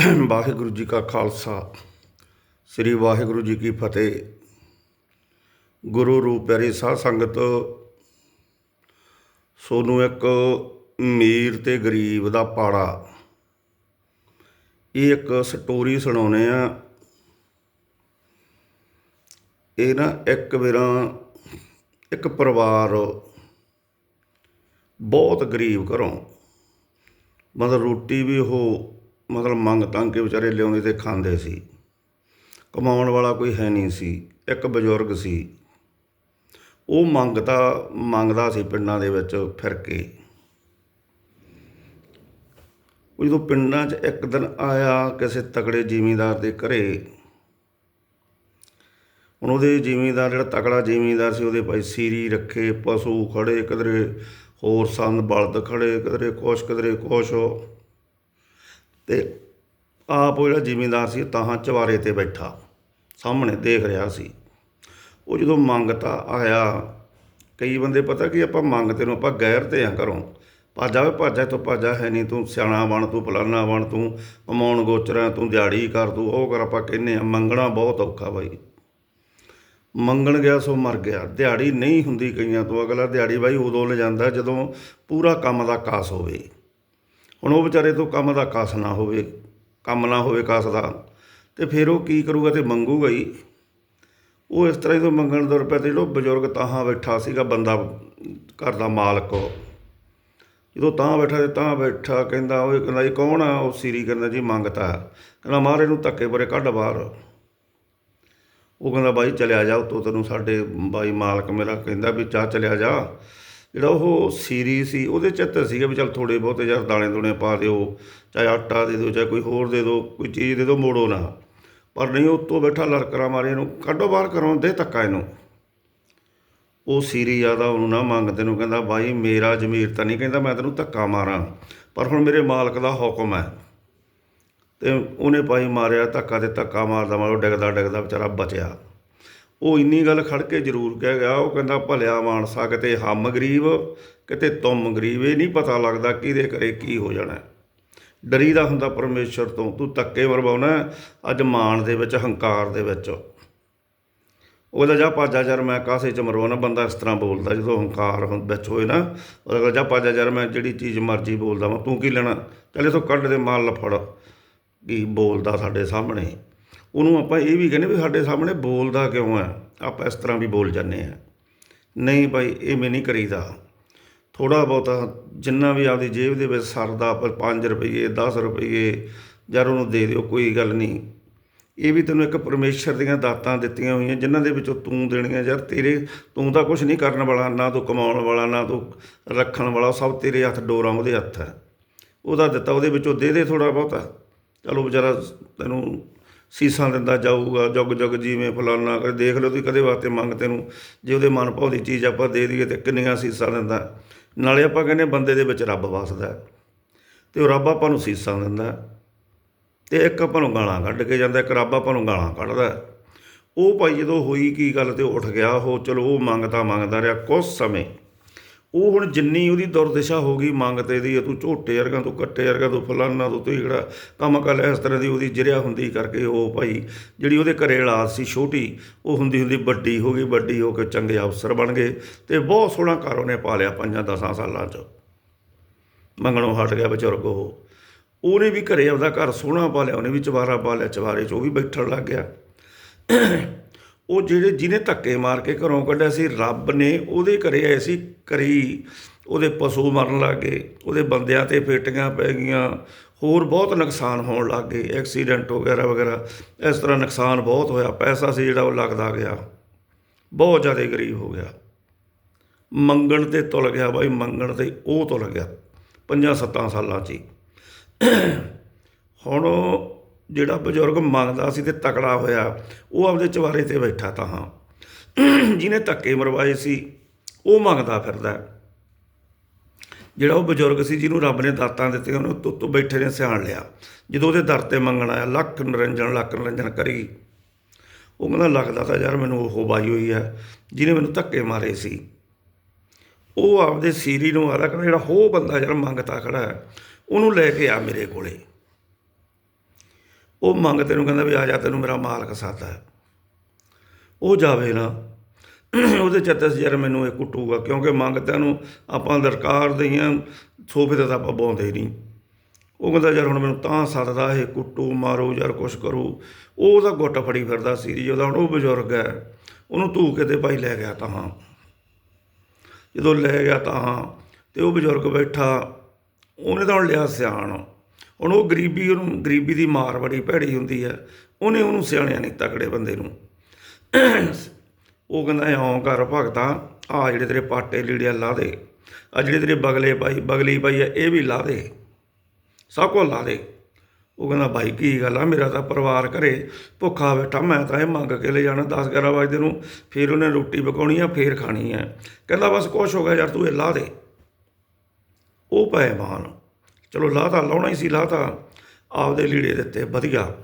ਵਾਹਿਗੁਰੂ ਜੀ ਕਾ ਖਾਲਸਾ, ਸ੍ਰੀ ਵਾਹਿਗੁਰੂ ਜੀ ਕੀ ਫਤਿਹ। ਗੁਰੂ ਰੂਪ ਪਿਆਰੀ ਸਾਧ ਸੰਗਤ, ਸੋਨੂੰ ਇੱਕ ਅਮੀਰ ਤੇ ਗਰੀਬ ਦਾ ਪਾੜਾ। ਇਹ ਇੱਕ ਸਟੋਰੀ ਸੁਣਾਉਨੇ ਆ ਇਹ ਨਾ ਇੱਕ ਵੇਰਾ ਇੱਕ ਪਰਿਵਾਰ ਬਹੁਤ ਗਰੀਬ ਘਰੋਂ, ਮਤਲਬ ਰੋਟੀ ਵੀ ਉਹ ਮਤਲਬ ਮੰਗ ਤੰਗ ਕੇ ਵਿਚਾਰੇ ਲਿਆਉਂਦੇ ਤੇ ਖਾਂਦੇ ਸੀ। ਕਮਾਉਣ ਵਾਲਾ ਕੋਈ ਹੈ ਨਹੀਂ ਸੀ, ਇੱਕ ਬਜ਼ੁਰਗ ਸੀ। ਉਹ ਮੰਗਤਾ ਮੰਗਦਾ ਸੀ ਪਿੰਡਾਂ ਦੇ ਵਿੱਚ ਫਿਰ ਕੇ। ਉਹ ਜਦੋਂ ਪਿੰਡਾਂ 'ਚ ਇੱਕ ਦਿਨ ਆਇਆ ਕਿਸੇ ਤਕੜੇ ਜ਼ਿਮੀਂਦਾਰ ਦੇ ਘਰੇ, ਹੁਣ ਉਹਦੇ ਜ਼ਿਮੀਂਦਾਰ, ਜਿਹੜਾ ਤਕੜਾ ਜ਼ਿਮੀਂਦਾਰ ਸੀ, ਉਹਦੇ ਭਾਈ ਸੀਰੀ ਰੱਖੇ, ਪਸ਼ੂ ਖੜੇ ਕਿਧਰੇ, ਹੋਰ ਸੰਦ ਬਲਦ ਖੜੇ ਕਿਧਰੇ, ਕੁਛ ਕਿਧਰੇ ਕੁਛ। ਤੇ ਆਪ ਉਹ ਜਿਹੜਾ ਜ਼ਿਮੀਂਦਾਰ ਸੀ ਤਾਂ ਚਵਾਰੇ ਤੇ ਬੈਠਾ, ਸਾਹਮਣੇ ਦੇਖ ਰਿਹਾ ਸੀ। ਉਹ ਜਦੋਂ ਮੰਗਤਾ ਆਇਆ, ਕਈ ਬੰਦੇ ਪਤਾ ਕਿ ਆਪਾਂ ਮੰਗਤੇ ਨੂੰ ਆਪਾਂ ਗੈਰ ਤੇ ਆ ਘਰੋਂ। ਭਾਜਾ ਵੇ ਭਾਜਾ, ਤੋਂ ਭਾਜਾ ਹੈ ਨਹੀਂ, ਤੂੰ ਸਿਆਣਾ ਬਣ, ਤੂੰ ਫਲਾਨਾ ਬਣ, ਤੂੰ ਕਮਾਉਣ ਗੋਚਰਾ ਤੂੰ ਦਿਹਾੜੀ ਕਰ, ਤੂੰ ਉਹ ਕਰ, ਆਪਾਂ ਕਹਿੰਨੇ ਆ, ਮੰਗਣਾ ਬਹੁਤ ਔਖਾ ਬਾਈ। ਮੰਗਣ ਗਿਆ ਸੋ ਮਰ ਗਿਆ। ਦਿਹਾੜੀ ਨਹੀਂ ਹੁੰਦੀ ਕਈਆਂ ਤੋਂ, ਅਗਲਾ ਦਿਹਾੜੀ ਬਾਈ ਉਦੋਂ ਲੈ ਜਾਂਦਾ ਜਦੋਂ ਪੂਰਾ ਕੰਮ ਦਾ ਕਾਸ ਹੋਵੇ। ਹੁਣ ਉਹ ਵਿਚਾਰੇ ਤੋਂ ਕੰਮ ਦਾ ਕਾਸ ਨਾ ਹੋਵੇ, ਕੰਮ ਨਾ ਹੋਵੇ ਕਾਸ ਦਾ, ਤੇ ਫਿਰ ਉਹ ਕੀ ਕਰੂਗਾ ਤੇ ਮੰਗੂਗਾ ਹੀ। ਉਹ ਇਸ ਤਰ੍ਹਾਂ ਹੀ ਤੋਂ ਮੰਗਣ ਦਾ ਰੁਪਏ ਤੇ ਜਿਹੜਾ ਬਜ਼ੁਰਗ ਤਾਹਾਂ ਬੈਠਾ ਸੀਗਾ, ਬੰਦਾ ਘਰ ਦਾ ਮਾਲਕ ਜਦੋਂ ਤਾਂ ਬੈਠਾ ਤੇ ਤਾਂ ਬੈਠਾ ਕਹਿੰਦਾ, ਉਹ ਕਹਿੰਦਾ ਜੀ ਕੌਣ ਆ? ਉਹ ਸੀਰੀ ਕਹਿੰਦਾ, ਜੀ ਮੰਗਤਾ ਕਹਿੰਦਾ ਮਾਰੇ ਨੂੰ ਧੱਕੇ ਬਰੇ ਕੱਢ ਬਾਹਰ। ਉਹ ਕਹਿੰਦਾ, ਬਾਈ, ਚਲਿਆ ਜਾ ਉਤੋਂ ਤੈਨੂੰ ਸਾਡੇ ਬਾਈ ਮਾਲਕ ਮੇਰਾ ਕਹਿੰਦਾ ਵੀ ਚਾਹ ਚਲਿਆ ਜਾ। ਜਿਹੜਾ ਉਹ ਸੀਰੀ ਸੀ, ਉਹਦੇ 'ਚ ਚਿੱਤ ਸੀਗਾ ਵੀ ਚਲ ਥੋੜ੍ਹੇ ਬਹੁਤੇ ਯਾਰ ਦਾਣੇ ਦੂਣੇ ਪਾ ਦਿਓ, ਚਾਹੇ ਆਟਾ ਦੇ ਦਿਓ, ਚਾਹੇ ਕੋਈ ਹੋਰ ਦੇ ਦਿਓ, ਕੋਈ ਚੀਜ਼ ਦੇ ਦਿਓ, ਮੋੜੋ ਨਾ। ਪਰ ਨਹੀਂ ਉੱਤੋਂ ਬੈਠਾ ਲੜਕਰਾ ਮਾਰੇ ਇਹਨੂੰ ਕੱਢੋ ਬਾਹਰ ਕਰੋ ਦੇ ਧੱਕਾ ਇਹਨੂੰ। ਉਹ ਸੀਰੀ ਜ਼ਿਆਦਾ ਉਹਨੂੰ ਨਾ ਮੰਗਦੇ ਨੂੰ, ਕਹਿੰਦਾ, ਬਾਈ, ਮੇਰਾ ਜ਼ਮੀਰ ਤਾਂ ਨਹੀਂ ਕਹਿੰਦਾ ਮੈਂ ਤੈਨੂੰ ਧੱਕਾ ਮਾਰਾਂ, ਪਰ ਹੁਣ ਮੇਰੇ ਮਾਲਕ ਦਾ ਹੁਕਮ ਹੈ। ਤੇ ਉਹਨੇ ਭਾਈ ਮਾਰਿਆ, ਧੱਕਾ ਤੇ ਧੱਕਾ ਮਾਰਦਾ ਮਾਰੋ ਡਿੱਗਦਾ ਡਿੱਗਦਾ ਵਿਚਾਰਾ ਬਚਿਆ। ਉਹ ਇੰਨੀ ਗੱਲ ਖੜ ਕੇ ਜ਼ਰੂਰ ਕਹਿ ਗਿਆ, ਉਹ ਕਹਿੰਦਾ, ਭਲਿਆ ਮਾਨਸਾ ਕਿਤੇ ਹਮ ਗਰੀਬ, ਕਿਤੇ ਤੁਮ ਗਰੀਬ, ਇਹ ਨਹੀਂ ਪਤਾ ਲੱਗਦਾ ਕਿਹਦੇ ਘਰੇ ਕੀ ਹੋ ਜਾਣਾ ਹੈ। ਡਰੀਦਾ ਹੁੰਦਾ ਪਰਮੇਸ਼ਰ ਤੋਂ, ਤੂੰ ਧੱਕੇ ਮਰਵਾਉਣਾ ਅੱਜ ਮਾਣ ਦੇ ਵਿੱਚ, ਹੰਕਾਰ ਦੇ ਵਿੱਚ। ਉਹਦਾ ਜਾ ਪਾਜਾ ਜਰ, ਮੈਂ ਕਾਸੇ ਚ ਮਰਵਾਉਣਾ। ਬੰਦਾ ਇਸ ਤਰ੍ਹਾਂ ਬੋਲਦਾ, ਜਦੋਂ ਹੰਕਾਰ ਵਿੱਚ ਹੋਏ ਨਾ ਉਹਦਾ ਜਾ ਪਾਜਾ ਜਰ, ਮੈਂ ਜਿਹੜੀ ਚੀਜ਼ ਮਰਜ਼ੀ ਬੋਲਦਾ ਵਾਂ, ਤੂੰ ਕੀ ਲੈਣਾ? ਚੱਲ ਇਥੋਂ ਕੱਢ ਦੇ, ਮਾਲ ਲਫੜ ਕੀ ਬੋਲਦਾ ਸਾਡੇ ਸਾਹਮਣੇ। ਉਹਨੂੰ ਆਪਾਂ ਇਹ ਵੀ ਕਹਿੰਦੇ ਵੀ ਸਾਡੇ ਸਾਹਮਣੇ ਬੋਲਦਾ ਕਿਉਂ ਹੈ? ਆਪਾਂ ਇਸ ਤਰ੍ਹਾਂ ਵੀ ਬੋਲ ਜਾਂਦੇ ਆ ਨਹੀਂ ਭਾਈ, ਇਹ ਮੈਂ ਨਹੀਂ ਕਰੀਦਾ। ਥੋੜਾ ਬਹੁਤਾ ਜਿੰਨਾ ਵੀ ਆਪਦੀ ਜੇਬ ਦੇ ਵਿੱਚ ਸਰਦਾ ਪਰ 5 ਰੁਪਏ 10 ਰੁਪਏ ਯਾਰ ਉਹਨੂੰ ਦੇ ਦਿਓ, ਕੋਈ ਗੱਲ ਨਹੀਂ। ਇਹ ਵੀ ਤੈਨੂੰ ਇੱਕ ਪਰਮੇਸ਼ਰ ਦੀਆਂ ਦਾਤਾਂ ਦਿੱਤੀਆਂ ਹੋਈਆਂ, ਜਿਨ੍ਹਾਂ ਦੇ ਵਿੱਚੋਂ ਤੂੰ ਦੇਣੀਆਂ ਯਾਰ। ਤੇਰੇ ਤੂੰ ਤਾਂ ਕੁਝ ਨਹੀਂ ਕਰਨ ਵਾਲਾ, ਨਾ ਤੂੰ ਕਮਾਉਣ ਵਾਲਾ, ਨਾ ਤੂੰ ਰੱਖਣ ਵਾਲਾ ਸਭ ਤੇਰੇ ਹੱਥ ਡੋਰਾਂ ਉਹਦੇ ਹੱਥ ਹੈ। ਉਹਦਾ ਦਿੱਤਾ, ਉਹਦੇ ਵਿੱਚੋਂ ਦੇ ਦੇ ਥੋੜਾ ਬਹੁਤਾ। ਚਲੋ ਵਿਚਾਰਾ ਤੈਨੂੰ ਸੀਸਾਂ ਦਿੰਦਾ ਜਾਊਗਾ, ਜੁਗ ਜੁਗ ਜਿਵੇਂ ਫਲਾਨਾ ਕਰ, ਦੇਖ ਲਓ ਤੁਸੀਂ ਕਦੇ ਵਾਸਤੇ ਮੰਗ ਤੈਨੂੰ ਜੇ ਉਹਦੇ ਮਨ ਭਾਉਂਦੀ ਚੀਜ਼ ਆਪਾਂ ਦੇ ਦਈਏ ਤੇ ਕਿੰਨੀਆਂ ਸੀਸਾਂ ਦਿੰਦਾ ਨਾਲੇ ਆਪਾਂ ਕਹਿੰਦੇ ਬੰਦੇ ਦੇ ਵਿੱਚ ਰੱਬ ਵਸਦਾ ਹੈ। ਤੇ ਉਹ ਰੱਬ ਆਪਾਂ ਨੂੰ ਸੀਸਾਂ ਦਿੰਦਾ ਹੈ। ਤੇ ਇੱਕ ਆਪਾਂ ਨੂੰ ਗਾਲਾਂ ਕੱਢ ਕੇ ਜਾਂਦਾ, ਇੱਕ ਰੱਬ ਆਪਾਂ ਨੂੰ ਗਾਲਾਂ ਕੱਢਦਾ ਉਹ ਭਾਈ ਜਦੋਂ ਹੋਈ ਕੀ ਗੱਲ ਤੇ ਉਹ ਉੱਠ ਗਿਆ, ਉਹ ਚਲੋ ਉਹ ਮੰਗਦਾ ਮੰਗਦਾ ਰਿਹਾ ਕੁਝ ਸਮੇਂ ਉਹ ਹੁਣ ਜਿੰਨੀ ਉਹਦੀ ਦੁਰਦਸ਼ਾ ਹੋ ਗਈ ਮੰਗ ਤੇ ਦੀ, ਤੂੰ ਝੋਟੇ ਵਰਗਾ ਤੂੰ ਕੱਟੇ ਵਰਗਾ ਤੂੰ ਫਲਾਨਾ ਤੂੰ ਤੂੰ ਤੀਗੜਾ ਕੰਮ ਕਰ ਇਸ ਤਰ੍ਹਾਂ ਦੀ ਉਹਦੀ ਜਿਰਿਆ ਹੁੰਦੀ ਕਰਕੇ ਉਹ ਭਾਈ ਜਿਹੜੀ ਉਹਦੇ ਘਰੇ ਔਲਾਦ ਸੀ ਛੋਟੀ, ਉਹ ਹੁੰਦੀ ਹੁੰਦੀ ਵੱਡੀ ਹੋ ਗਈ, ਵੱਡੀ ਹੋ ਕੇ ਚੰਗੇ ਅਫਸਰ ਬਣ ਗਏ ਤੇ ਬਹੁਤ ਸੋਹਣਾ ਘਰ ਉਹਨੇ ਪਾ ਲਿਆ ਪੰਜਾਂ ਦਸਾਂ ਸਾਲਾਂ 'ਚ। ਮੰਗਣੋਂ ਹਟ ਗਿਆ ਬਜ਼ੁਰਗ ਉਹ। ਉਹਨੇ ਵੀ ਘਰੇ ਆਪਦਾ ਘਰ ਸੋਹਣਾ ਪਾ ਲਿਆ ਉਹਨੇ ਵੀ ਚਵਾਰਾ ਪਾ ਲਿਆ, ਚਵਾਰੇ 'ਚ ਉਹ ਵੀ ਬੈਠਣ ਲੱਗ ਗਿਆ। ਉਹ ਜਿਹੜੇ ਜਿਹਨੇ ਧੱਕੇ ਮਾਰ ਕੇ ਘਰੋਂ ਕੱਢਿਆ ਸੀ, ਰੱਬ ਨੇ ਉਹਦੇ ਘਰੇ ਐਸੀ ਕਰੀ ਉਹਦੇ ਪਸ਼ੂ ਮਰਨ ਲੱਗੇ ਉਹਦੇ ਬੰਦਿਆਂ ਤੇ ਫੇਟੀਆਂ ਪੈ ਗਈਆਂ, ਹੋਰ ਬਹੁਤ ਨੁਕਸਾਨ ਹੋਣ ਲੱਗ ਗਏ, ਐਕਸੀਡੈਂਟ ਵਗੈਰਾ ਵਗੈਰਾ, ਇਸ ਤਰ੍ਹਾਂ ਨੁਕਸਾਨ ਬਹੁਤ ਹੋਇਆ, ਪੈਸਾ ਸੀ ਜਿਹੜਾ ਉਹ ਲੱਗਦਾ ਗਿਆ, ਬਹੁਤ ਜ਼ਿਆਦਾ ਗਰੀਬ ਹੋ ਗਿਆ। ਮੰਗਣ ਤੇ ਤੁਲ ਗਿਆ ਬਾਈ, ਮੰਗਣ ਤੇ ਉਹ ਤੁਲ ਗਿਆ, ਪੰਜਾਂ ਸੱਤਾਂ ਸਾਲਾਂ 'ਚ ਹੀ। ਹੁਣ ਜਿਹੜਾ ਬਜ਼ੁਰਗ ਮੰਗਦਾ ਸੀ ਤੇ ਤਕੜਾ ਹੋਇਆ, ਉਹ ਆਪਦੇ ਚਵਾਰੇ ਤੇ ਬੈਠਾ ਤਾਂ ਹਾਂ। ਜਿਹਨੇ ਧੱਕੇ ਮਰਵਾਏ ਸੀ, ਉਹ ਮੰਗਦਾ ਫਿਰਦਾ। ਜਿਹੜਾ ਉਹ ਬਜ਼ੁਰਗ ਸੀ, ਜਿਹਨੂੰ ਰੱਬ ਨੇ ਦਾਤਾਂ ਦਿੱਤੀਆਂ, ਉਹਨੂੰ ਤੋਂ ਬੈਠੇ ਨੇ, ਸਿਆਣ ਲਿਆ। ਜਦੋਂ ਉਹਦੇ ਦਰ ਤੇ ਮੰਗਣ ਆਇਆ, ਲੱਖ ਨਰੰਜਨ ਲੱਖ ਨਰੰਜਨ ਕਰੀ। ਉਹ ਕਹਿੰਦਾ, ਲੱਗਦਾ ਤਾਂ ਯਾਰ ਮੈਨੂੰ ਉਹ ਬਾਈ ਹੋਈ ਹੈ ਜਿਹਨੇ ਮੈਨੂੰ ਧੱਕੇ ਮਾਰੇ ਸੀ। ਉਹ ਆਪਦੇ ਸੀਰੀ ਨੂੰ ਆਦਾ ਕਹਿੰਦਾ, ਜਿਹੜਾ ਹੋ ਬੰਦਾ ਯਾਰ ਮੰਗਤਾ ਖੜਾ ਹੈ, ਉਹਨੂੰ ਲੈ ਕੇ ਆ ਮੇਰੇ ਕੋਲੇ। ਉਹ ਮੰਗ ਤੈਨੂੰ ਕਹਿੰਦਾ ਵੀ ਆ ਜਾ, ਤੈਨੂੰ ਮੇਰਾ ਮਾਲਕ ਸਾਦਾ ਹੈ। ਉਹ ਜਾਵੇ ਨਾ। ਉਹਦੇ ਚੱਤਸ ਯਾਰ ਮੈਨੂੰ ਇਹ ਕੁੱਟੂਗਾ, ਕਿਉਂਕਿ ਮੰਗ ਤੈਨੂੰ ਆਪਾਂ ਦਰਕਾਰ ਦਈਆਂ, ਸੋਫੇ ਤੇ ਤਾਂ ਆਪਾਂ ਬੌਂਦੇ ਹੀ ਨਹੀਂ। ਉਹ ਕਹਿੰਦਾ, ਯਾਰ ਹੁਣ ਮੈਨੂੰ ਤਾਂ ਸੱਦਦਾ ਇਹ ਕੁੱਟੂ, ਮਾਰੋ, ਯਾਰ ਕੁਛ ਕਰੋ। ਉਹ ਉਹਦਾ ਗੁੱਟ ਫੜੀ ਫਿਰਦਾ ਸੀ ਜੀ, ਉਹਦਾ ਹੁਣ ਉਹ ਬਜ਼ੁਰਗ ਹੈ। ਉਹਨੂੰ ਧੂ ਕੇ ਤੇ ਭਾਈ ਲੈ ਗਿਆ ਤਾਂ ਜਦੋਂ ਲੈ ਗਿਆ ਤਾਂ ਤੇ ਉਹ ਬਜ਼ੁਰਗ ਬੈਠਾ, ਉਹਨੇ ਤਾਂ ਹੁਣ ਲਿਆ ਸਿਆਣ। ਹੁਣ ਉਹ ਗਰੀਬੀ ਉਹਨੂੰ, ਗਰੀਬੀ ਦੀ ਮਾਰ ਬੜੀ ਭੈੜੀ ਹੁੰਦੀ ਹੈ ਉਹਨੇ ਉਹਨੂੰ ਸਿਆਣਿਆ ਨਹੀਂ ਤਕੜੇ ਬੰਦੇ ਨੂੰ? ਉਹ ਕਹਿੰਦਾ ਇਉਂ ਕਰ ਭਗਤਾ ਆ ਜਿਹੜੇ ਤੇਰੇ ਪਾਟੇ ਲੀੜਿਆ ਲਾ ਦੇ। ਆ ਜਿਹੜੇ ਤੇਰੇ ਬਗਲੇ ਪਾਈ, ਬਗਲੀ ਪਾਈ ਹੈ ਇਹ ਵੀ ਲਾ ਦੇ। ਸਭ ਕੁਝ ਲਾ ਦੇ। ਉਹ ਕਹਿੰਦਾ ਭਾਈ ਕੀ ਗੱਲ ਆ, ਮੇਰਾ ਤਾਂ ਪਰਿਵਾਰ ਘਰੇ ਭੁੱਖਾ ਬੈਠਾ, ਮੈਂ ਤਾਂ ਇਹ ਮੰਗ ਕੇ ਲੈ ਜਾਣਾ 10 11 ਵਜੇ ਨੂੰ। ਫਿਰ ਉਹਨੇ ਰੋਟੀ ਪਕਾਉਣੀ ਆ, ਫਿਰ ਖਾਣੀ ਆ। ਕਹਿੰਦਾ, ਬਸ ਕੁਛ ਹੋ ਗਿਆ ਯਾਰ, ਤੂੰ ਇਹ ਲਾ ਦੇ। ਉਹ ਪਏ ਮਾਨ ਚਲੋ ਲਾ ਤਾਂ ਲਾਉਣਾ ਹੀ ਸੀ ਲਾ ਤਾਂ ਆਪਦੇ ਲੀੜੇ ਦਿੱਤੇ, ਵਧੀਆ।